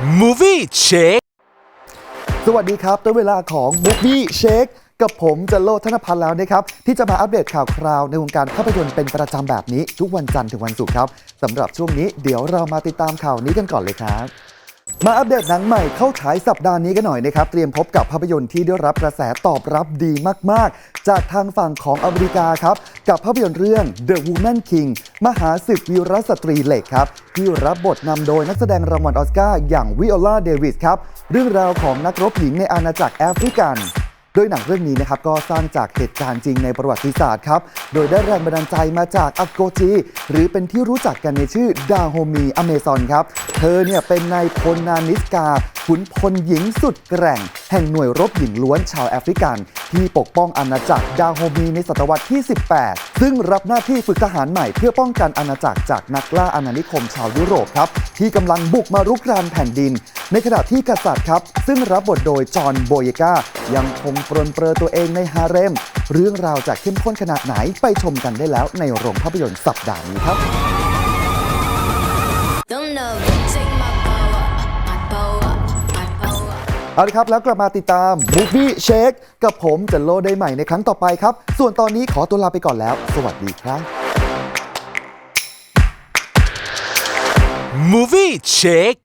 Movie Check สวัสดีครับตัวเวลาของ Movie Check กับผมจะโลธนพันธ์แล้วนะครับ ที่จะมาอัปเดตข่าวคราวในวงการภาพยนตร์เป็นประจำแบบนี้ ทุกวันจันทร์ถึงวันศุกร์ครับสำหรับช่วงนี้เดี๋ยวเรามาติดตามข่าวนี้กันก่อนเลยครับ มาอัปเดตหนังใหม่เข้าฉายสัปดาห์นี้กันหน่อยนะครับ เตรียมพบกับภาพยนตร์ที่ได้รับกระแสตอบรับดีมาก ๆ จากทางฝั่งของอเมริกาครับ กับภาพยนตร์เรื่อง The Woman King มหาศึกวีรสตรีเหล็กครับ ที่รับบทนำโดยนักแสดงรางวัลออสการ์อย่างวิโอลาเดวิสครับ เรื่องราวของนักรบหญิงในอาณาจักรแอฟริกัน โดยหนังเรื่องนี้นะครับก็สร้างจากเหตุการณ์จริงในประวัติศาสตร์ครับ โดยได้แรงบันดาลใจมาจากอากโกจี หรือเป็นที่รู้จักกันในชื่อดาโฮมีอเมซอนครับ เธอเนี่ยเป็นนายพลนานิสกาขุนพลหญิงสุดแกร่ง แห่งหน่วยรบหญิงล้วนชาวแอฟริกัน ที่ปกป้องอาณาจักรดาโฮมีในศตวรรษที่ 18 ซึ่งรับหน้าที่ฝึกทหารใหม่เพื่อป้องกันอาณาจักรจากนักล่าอาณานิคมชาวยุโรปครับ ที่กำลังบุกมารุกรานแผ่นดิน ในขณะที่กษัตริย์ครับ ซึ่งรับบทโดยจอห์นโบเยกายังคงปรนเปรอตัวเองในฮาเร็ม เรื่องราวจะเข้มข้นขนาดไหนไปชมกันได้แล้วในโรงภาพยนตร์สัปดาห์นี้ครับ เอาละครับ แล้วกลับมาติดตาม Movie Shake กับผมจะโลได้ใหม่ในครั้งต่อไปครับ ส่วนตอนนี้ขอตัวลาไปก่อนแล้ว สวัสดีครับ Movie Shake